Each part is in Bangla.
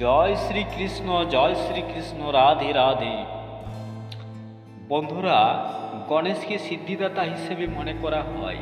জয় শ্রীকৃষ্ণ জয় শ্রীকৃষ্ণ, রাধে রাধে। বন্ধুরা, গণেশকে সিদ্ধিদাতা হিসেবে মনে করা হয়,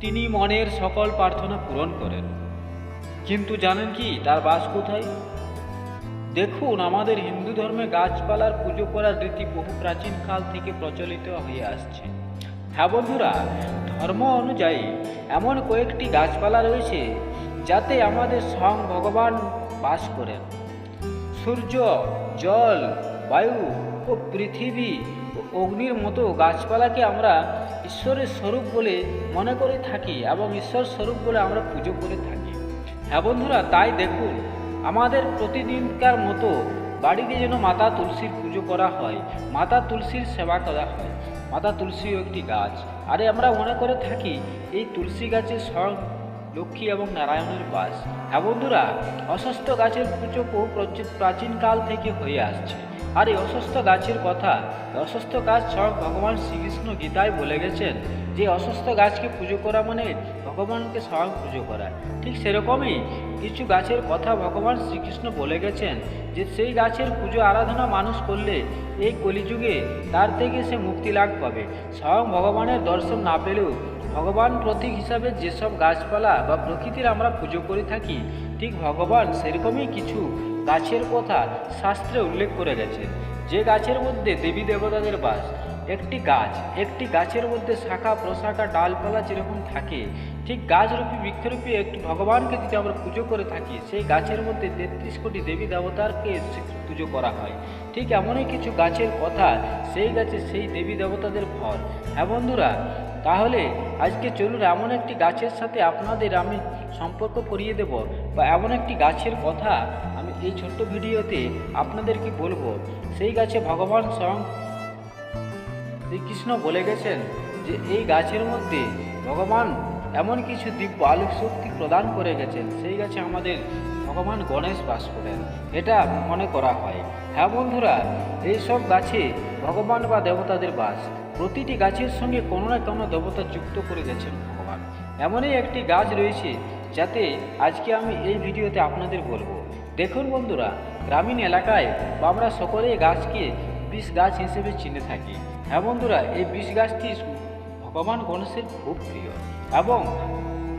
তিনি মনের সকল প্রার্থনা পূরণ করেন। কিন্তু জানেন কি, তার বাস কোথায়? দেখুন, আমাদের হিন্দু ধর্মে গাছপালার পুজো করার রীতি বহু প্রাচীন কাল থেকে প্রচলিত হয়ে আসছে। হ্যাঁ বন্ধুরা, ধর্ম অনুযায়ী এমন কয়েকটি গাছপালা রয়েছে, যাতে আমাদের স্বয়ং ভগবান বাস করেন সূর্য, জল, বায়ু ও পৃথিবী ও অগ্নির মতো গাছপালাকে আমরা ঈশ্বরের স্বরূপ বলে মনে করে থাকি এবং ঈশ্বর স্বরূপ বলে আমরা পুজো করে থাকি। হ্যাঁ বন্ধুরা, তাই দেখুন, আমাদের প্রতিদিনকার মতো বাড়িতে যেন মাতা তুলসীর পুজো করা হয়, মাতা তুলসীর সেবা করা হয়। মাতা তুলসী একটি গাছ। আরে আমরা মনে করে থাকি, এই তুলসী গাছের স্বয়ং লক্ষ্মী এবং নারায়ণের বাস। হ্যাঁ বন্ধুরা, অসুস্থ গাছের পুজো প্রাচীনকাল থেকে হয়ে আসছে। আর এই অসুস্থ গাছের কথা অসুস্থ গাছ স্বয়ং ভগবান শ্রীকৃষ্ণ গীতায় বলে গেছেন যে, অসুস্থ গাছকে পুজো করা মানে ভগবানকে স্বয়ং পুজো করা। ঠিক সেরকমই কিছু গাছের কথা ভগবান শ্রীকৃষ্ণ বলে গেছেন যে, সেই গাছের পুজো আরাধনা মানুষ করলে এই কলিযুগে তার থেকে সে মুক্তি লাভ পাবে। স্বয়ং ভগবানের দর্শন না পেলেও ভগবান প্রতীক হিসাবে যেসব গাছপালা বা প্রকৃতির আমরা পুজো করে থাকি, ঠিক ভগবান সেরকমই কিছু গাছের কথা শাস্ত্রে উল্লেখ করে গেছে। যে গাছের মধ্যে দেবী দেবতাদের বাস, একটি গাছ, একটি গাছের মধ্যে শাখা, প্রশাখা, ডালপালা যেরকম থাকে, ঠিক গাছরূপী, বৃক্ষরূপী একটি ভগবানকে যদি আমরা পুজো করে থাকি, সেই গাছের মধ্যে তেত্রিশ কোটি দেবী দেবতারকে পুজো করা হয়। ঠিক এমনই কিছু গাছের কথা, সেই গাছে সেই দেবী দেবতাদের ফল হ্যাঁ বন্ধুরা তাহলে আজকে চলুন এমন একটি গাছের সাথে আপনাদের আমি সম্পর্ক করিয়ে দেব বা এমন একটি গাছের কথা আমি এই ছোট্ট ভিডিওতে আপনাদেরকে বলব। সেই গাছে ভগবান স্বয়ং শ্রীকৃষ্ণ বলে গেছেন যে এই গাছের মধ্যে ভগবান এমন কিছু দিব্য আলোক শক্তি প্রদান করে গেছেন। সেই গাছে আমাদের ভগবান গণেশ বাস করেন। এটা মনে করা হয়। হ্যাঁ বন্ধুরা, এইসব গাছে ভগবান বা দেবতাদের বাস। প্রতিটি গাছের সঙ্গে কোনো না কোনো দেবতা যুক্ত করে গেছেন ভগবান। এমনই একটি গাছ রয়েছে যাতে আজকে আমি এই ভিডিওতে আপনাদের বলব। দেখুন বন্ধুরা, গ্রামীণ এলাকায় বা আমরা সকলেই গাছকে বিষ গাছ হিসেবে চিনে থাকি। হ্যাঁ বন্ধুরা, এই বিষ গাছটি ভগবান গণেশের খুব প্রিয় এবং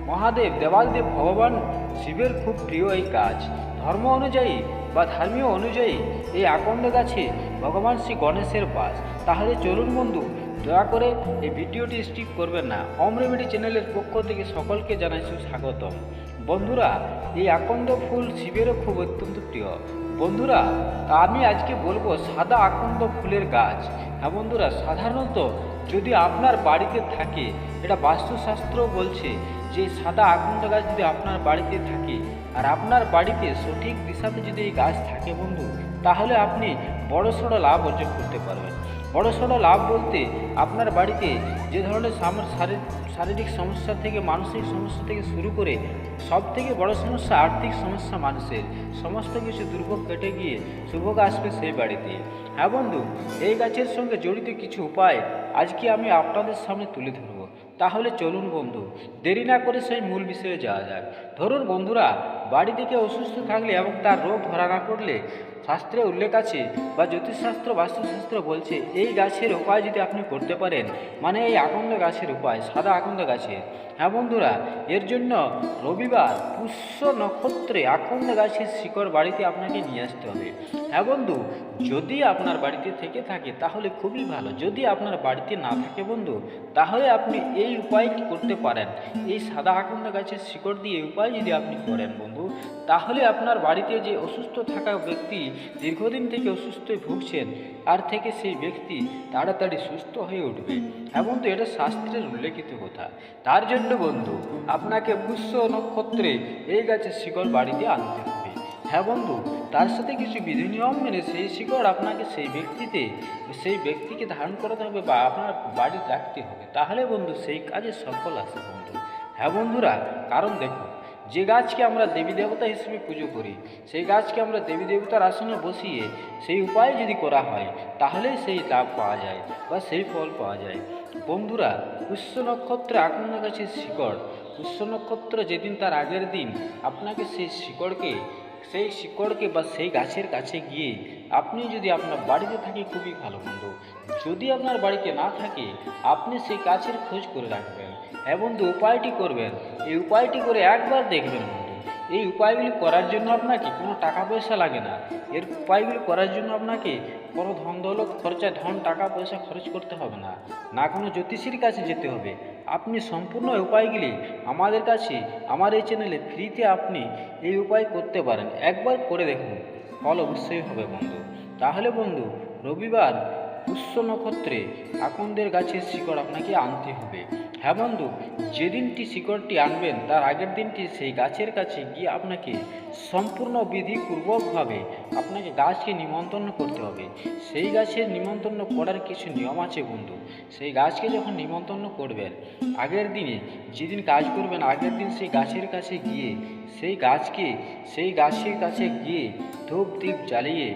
মহাদেব দেবালদেব ভগবান শিবের খুব প্রিয় এই গাছ। ধর্ম অনুযায়ী বা ধর্মীয় অনুযায়ী এই আকন্দ গাছে ভগবান শ্রী গণেশের বাস। তাহলে চলুন বন্ধু দয়া করে এই ভিডিওটি স্কিপ করবেন না। হোম রেমেডি চ্যানেলের পক্ষ থেকে সকলকে জানাই সুস্বাগতম। বন্ধুরা, এই আকন্দ ফুল শিবেরও খুব অত্যন্ত প্রিয়। বন্ধুরা, তা আমি আজকে বলব সাদা আকন্দ ফুলের গাছ। হ্যাঁ বন্ধুরা, সাধারণত যদি আপনার বাড়িতে থাকে, এটা বাস্তুশাস্ত্র বলছে যে সাদা আকন্দ গাছ যদি আপনার বাড়িতে থাকে আর আপনার বাড়িতে সঠিক দিশাতে যদি এই গাছ থাকে বন্ধু, তাহলে আপনি বড়সড় লাভ অর্জন করতে পারবেন। বড়সড় লাভ বলতে আপনার বাড়িতে যে ধরনের শারীরিক সমস্যা থেকে, মানসিক সমস্যা থেকে শুরু করে সব থেকে বড় সমস্যা আর্থিক সমস্যা মানুষের। সমস্ত কিছু দুর্ভোগ কেটে গিয়ে শুভক আসবে সেই বাড়িতে। হ্যাঁ বন্ধু, এই গাছের সঙ্গে জড়িত কিছু উপায় আজকে আমি আপনাদের সামনে তুলে ধরবো? তাহলে চলুন বন্ধু, দেরি না করে সেই মূল বিষয়ে যাওয়া যাক। ধরুন বন্ধুরা, বাড়ি থেকে অসুস্থ থাকলে এবং তার রোগ ধরা না পড়লে শাস্ত্রে উল্লেখ আছে বা জ্যোতিষশাস্ত্র, বাস্তুশাস্ত্র বলছে, এই গাছের উপায় যদি আপনি করতে পারেন মানে এই আকন্দ গাছের উপায়, সাদা আকন্দ গাছের হ্যাঁ বন্ধুরা, এর জন্য রবিবার পুষ্য নক্ষত্রে আকন্দ গাছের শিকড় বাড়িতে আপনাকে নিয়ে আসতে হবে। হ্যাঁ বন্ধু, যদি আপনার বাড়িতে থেকে থাকে, তাহলে খুবই ভালো। যদি আপনার বাড়িতে না থাকে বন্ধু, তাহলে আপনি এই উপায়টি করতে পারেন। এই সাদা আকন্দ গাছের শিকড় দিয়ে উপায় যদি আপনি করেন বন্ধু, তাহলে আপনার বাড়িতে যে অসুস্থ থাকা ব্যক্তি দীর্ঘদিন থেকে অসুস্থ ভুগছেন, আর থেকে সেই ব্যক্তি তাড়াতাড়ি সুস্থ হয়ে উঠবে। হ্যাঁ বন্ধু এটা শাস্ত্রের উল্লেখিত কথা। তার জন্য বন্ধু, আপনাকে পুষ্য নক্ষত্রে এই গাছের শিকড় বাড়িতে আনতে হবে। হ্যাঁ বন্ধু, তার সাথে কিছু বিধি নিয়ম মেনে সেই শিকড় আপনাকে সেই ব্যক্তিতে, সেই ব্যক্তিকে ধারণ করাতে হবে বা আপনার বাড়ি রাখতে হবে। তাহলে বন্ধু, সেই কাজে সফল আসে বন্ধু। হ্যাঁ বন্ধুরা, কারণ দেখুন যে গাছকে আমরা দেবী দেবতা হিসেবে পুজো করি, সেই গাছকে আমরা দেবী দেবতার আসনে বসিয়ে সেই উপায় যদি করা হয় তাহলে সেই লাভ পাওয়া যায় বা সেই ফল পাওয়া যায়। বন্ধুরা, পুষ্য নক্ষত্রে আকন্দ গাছের শিকড়। পুষ্য নক্ষত্র যেদিন তার আগের দিন আপনাকে সেই শিকড়কে সেই শিকড়কে বা সেই গাছের কাছে গিয়ে আপনি যদি আপনার বাড়িতে থাকে, খুবই ভালো বন্ধু। যদি আপনার বাড়িতে না থাকে, আপনি সেই গাছের খোঁজ করে রাখবেন। হ্যাঁ বন্ধু, উপায়টি করবেন। এই উপায়টি করে একবার দেখবেন বন্ধু। এই উপায়গুলি করার জন্য আপনাকে কোনো টাকা পয়সা লাগে না। এর উপায়গুলি করার জন্য আপনাকে কোনো ধন দৌলত খরচা, ধন টাকা পয়সা খরচ করতে হবে না। না কোনো জ্যোতিষীর কাছে যেতে হবে। আপনি সম্পূর্ণ উপায়গুলি আমাদের কাছে, আমার এই চ্যানেলে ফ্রিতে আপনি এই উপায় করতে পারেন। একবার করে দেখুন, ফল অবশ্যই হবে বন্ধু। তাহলে বন্ধু, রবিবার পুষ্য নক্ষত্রে আকন্দের গাছের শিকড় আপনাকে আনতে হবে। হ্যাঁ বন্ধু যেদিনটি শিকড়টি আনবেন, তার আগের দিনটি সেই গাছের কাছে গিয়ে আপনাকে সম্পূর্ণ বিধিপূর্বকভাবে আপনাকে গাছকে নিমন্ত্রণ করতে হবে। সেই গাছের নিমন্ত্রণ করার কিছু নিয়ম আছে বন্ধু। সেই গাছকে যখন নিমন্ত্রণ করবেন, আগের দিনে যেদিন কাজ করবেন, আগের দিন সেই গাছের কাছে গিয়ে, সেই গাছকে, সেই গাছের কাছে গিয়ে ধূপ দ্বীপ জ্বালিয়ে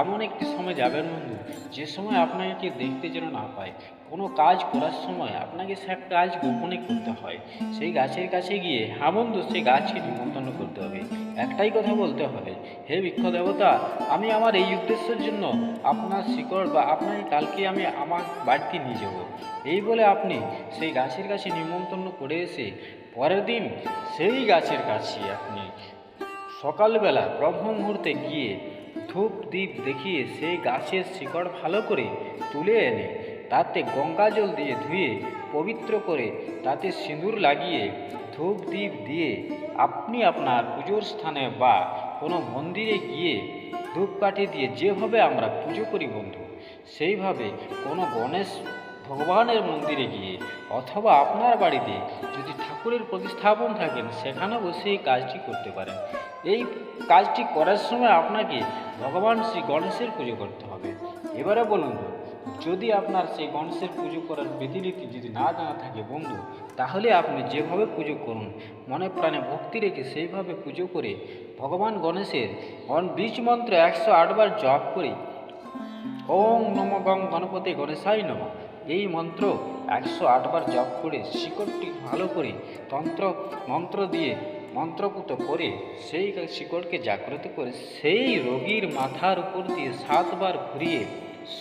এমন একটি সময় যাবেন বন্ধু, যে সময় আপনাকে দেখতে যেন না পায়। কোনো কাজ করার সময় আপনাকে সে একটা কাজ গোপনে করতে হয়। সেই গাছের কাছে গিয়ে হ্যাঁ বন্ধু, সেই গাছকে নিমন্ত্রণ করতে হবে। একটাই কথা বলতে হবে, হে বৃক্ষ দেবতা, আমি আমার এই উদ্দেশ্যের জন্য আপনার শিকড় বা আপনাকে কালকে আমি আমার বাড়িতে নিয়ে যাব। এই বলে আপনি সেই গাছের কাছে নিমন্ত্রণ করে এসে, পরের দিন সেই গাছের কাছে আপনি সকালবেলা ব্রহ্ম মুহূর্তে গিয়ে ধূপ দ্বীপ দেখিয়ে সেই গাছের শিকড় ভালো করে তুলে এনে, তাতে গঙ্গা জল দিয়ে ধুয়ে, পবিত্র করে, তাতে সিঁদুর লাগিয়ে, ধূপ দ্বীপ দিয়ে আপনি আপনার পুজোর স্থানে বা কোনো মন্দিরে গিয়ে ধূপকাঠি দিয়ে যেভাবে আমরা পুজো করি বন্ধু, সেইভাবে কোনো গণেশ ভগবানের মন্দিরে গিয়ে অথবা আপনার বাড়িতে যদি ঠাকুরের প্রতিস্থাপন থাকেন সেখানে বসে এই কাজটি করতে পারেন। এই কাজটি করার সময় আপনাকে ভগবান শ্রী গণেশের পুজো করতে হবে। এবারে বলুন, যদি আপনার সেই গণেশের পুজো করার বিধিনীতি যদি না জানা থাকে বন্ধু, তাহলে আপনি যেভাবে পুজো করুন, মনে প্রাণে ভক্তি রেখে সেইভাবে পুজো করে ভগবান গণেশের গণ বীজ মন্ত্র একশো আটবার জপ করে ওং নম গং গণপতি গণেশাই নম। এই মন্ত্র একশো আটবার জপ করে, শিকড়টি ভালো করে তন্ত্র, মন্ত্র দিয়ে মন্ত্রপুত করে সেই শিকড়কে জাগ্রত করে, সেই রোগীর মাথার উপর দিয়ে সাতবার ঘুরিয়ে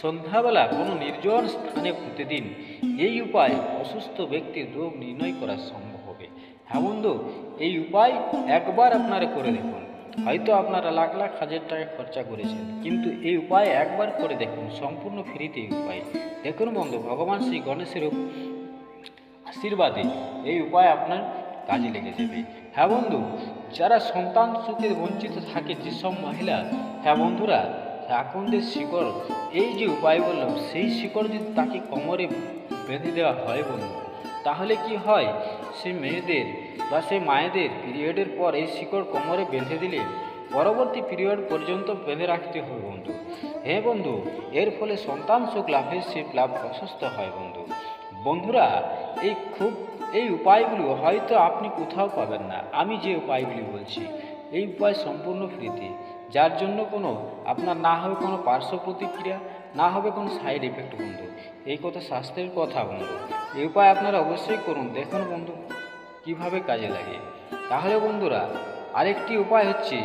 সন্ধ্যাবেলা কোনো নির্জন স্থানে পুঁতে দিন। এই উপায় অসুস্থ ব্যক্তির রোগ নির্ণয় করা সম্ভব হবে। হ্যাঁ বন্ধু, এই উপায় একবার আপনারা করে দেখুন। হয়তো আপনারা লাখ লাখ হাজার টাকা খরচা করেছেন। কিন্তু এই উপায় একবার করে দেখুন, সম্পূর্ণ ফ্রিতে এই উপায়। দেখুন বন্ধু, ভগবান শ্রী গণেশের আশীর্বাদে এই উপায় আপনার কাজে লেগে যাবে। হ্যাঁ বন্ধু, যারা সন্তান সুখে বঞ্চিত থাকে যেসব মহিলা হ্যাঁ বন্ধুরা আকন্দের শিকড়, এই যে উপায় বললাম, সেই শিকড় যদি তাকে কোমরে বেঁধে দেওয়া হয় বন্ধু তাহলে কি হয়? সেই মেয়েদের বা সেই মায়েদের পিরিয়ডের পর এই শিকড় কোমরে বেঁধে দিলে পরবর্তী পিরিয়ড পর্যন্ত বেঁধে রাখতে হবে বন্ধু। হ্যাঁ বন্ধু, এর ফলে সন্তান সুখ লাভের সে লাভ প্রশস্ত হয় বন্ধু। বন্ধুরা, এই খুব, এই উপায়গুলো হয়তো আপনি কোথাও পাবেন না। আমি যে উপায়গুলি বলছি, এই উপায় সম্পূর্ণ ফ্রিতে যার জন্য কোনো, আপনার না হবে কোনো পার্শ্ব প্রতিক্রিয়া না হবে কোনো সাইড এফেক্ট বন্ধু। এই কথা স্বাস্থ্যের কথা বন্ধু। এই উপায় আপনারা অবশ্যই করুন। দেখুন বন্ধু, কীভাবে কাজে লাগে। তাহলে বন্ধুরা, আরেকটি উপায় হচ্ছে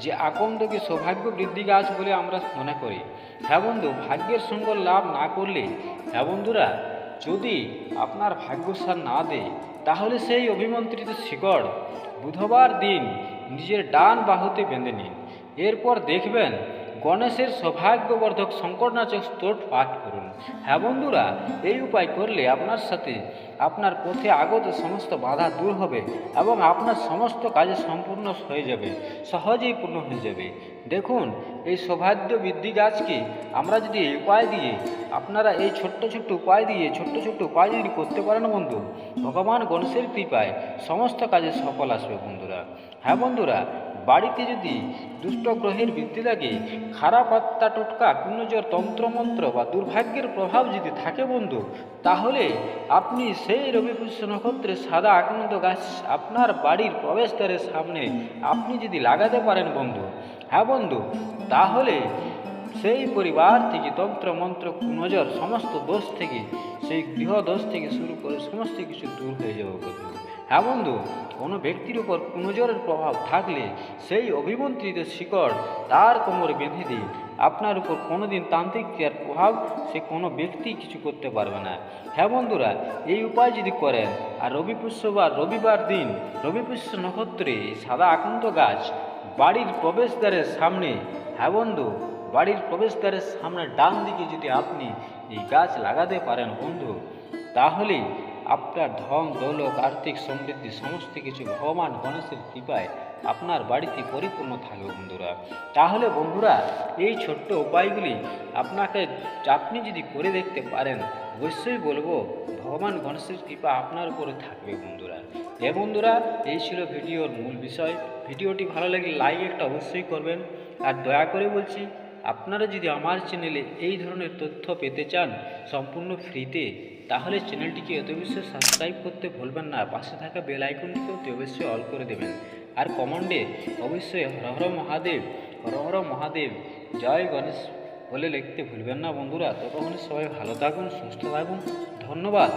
যে আকন্দকে সৌভাগ্য বৃদ্ধি গাছ বলে আমরা মনে করি। হ্যাঁ বন্ধু, ভাগ্যের সঙ্গ লাভ না করলে হ্যাঁ বন্ধুরা, যদি আপনার ভাগ্যসার না দেয়, তাহলে সেই অভিমন্ত্রিত শিকড় বুধবার দিন নিজের ডান বাহুতে বেঁধে নিন। এরপর দেখবেন গণেশের সৌভাগ্যবর্ধক শঙ্করনাচক স্তোট পাঠ করুন। হ্যাঁ বন্ধুরা, এই উপায় করলে আপনার সাথে আপনার পথে আগত সমস্ত বাধা দূর হবে এবং আপনার সমস্ত কাজে সম্পূর্ণ হয়ে যাবে, সহজেই পূর্ণ হয়ে যাবে। দেখুন, এই সৌভাগ্য বৃদ্ধি গাছকে আমরা যদি এই উপায় দিয়ে আপনারা এই ছোট্ট ছোট্ট উপায় দিয়ে ছোট্ট ছোট্ট উপায় যদি করতে পারেন বন্ধু, ভগবান গণেশের কৃপায় সমস্ত কাজে সফল আসবে বন্ধুরা। হ্যাঁ বন্ধুরা বাড়িতে যদি দুষ্ট গ্রহের বৃদ্ধি লাগে, খারাপ আত্মা টোটকা কুনজর তন্ত্রমন্ত্র বা দুর্ভাগ্যের প্রভাব যদি থাকে বন্ধু, তাহলে আপনি সেই রবিপুষ্য নক্ষত্রে সাদা আকন্দ গাছ আপনার বাড়ির প্রবেশদ্বারের সামনে আপনি যদি লাগাতে পারেন বন্ধু হ্যাঁ বন্ধু? তাহলে সেই পরিবার থেকে তন্ত্র মন্ত্র নজর সমস্ত দোষ থেকে, সেই গৃহ দোষ থেকে শুরু করে সমস্ত কিছু দূর হয়ে যাবে বন্ধু। হ্যাঁ বন্ধু, কোনো ব্যক্তির উপর নজরের প্রভাব থাকলে সেই অভিমন্ত্রিত শিকড় তার কোমরে বেঁধে দিন। আপনার উপর কোনোদিন তান্ত্রিক ক্রিয়ার প্রভাব সে কোনো ব্যক্তি কিছু করতে পারবে না। হ্যাঁ বন্ধুরা, এই উপায় যদি করেন, আর রবি পুষ্য বা রবিবার দিন রবি পুষ্য নক্ষত্রে সাদা আকন্ত গাছ বাড়ির প্রবেশদ্বারের সামনে হ্যাঁ বন্ধু, বাড়ির প্রবেশদ্বারের সামনে ডান দিকে যদি আপনি এই গাছ লাগাতে পারেন বন্ধু, তাহলে আপনার ধন, দৌলত, আর্থিক সমৃদ্ধি, সমস্ত কিছু ভগবান গণেশের কৃপায় আপনার বাড়িতে পরিপূর্ণ থাকবে বন্ধুরা। তাহলে বন্ধুরা, এই ছোট্ট উপায়গুলি আপনাকে আপনি যদি করে দেখতে পারেন, অবশ্যই বলব ভগবান গণেশের কৃপা আপনার উপরে থাকবে বন্ধুরা। এ বন্ধুরা, এই ছিল ভিডিওর মূল বিষয়। ভিডিওটি ভালো লাগলে লাইক একটা অবশ্যই করবেন। আর দয়া করে বলছি, আপনারা যদি আমার চ্যানেলে এই ধরনের তথ্য পেতে চান, সম্পূর্ণ ফ্রিতে তাহলে চ্যানেলটিকে এত অবশ্যই সাবস্ক্রাইব করতে ভুলবেন না। পাশে থাকা বেল আইকনটিকে অবশ্যই অল করে দেবেন। আর কমেন্টে অবশ্যই হর হর মহাদেব, হর হর মহাদেব, জয় গণেশ বলে লিখতে ভুলবেন না বন্ধুরা। ততক্ষণে সবাই ভালো থাকুন, সুস্থ থাকুন। ধন্যবাদ।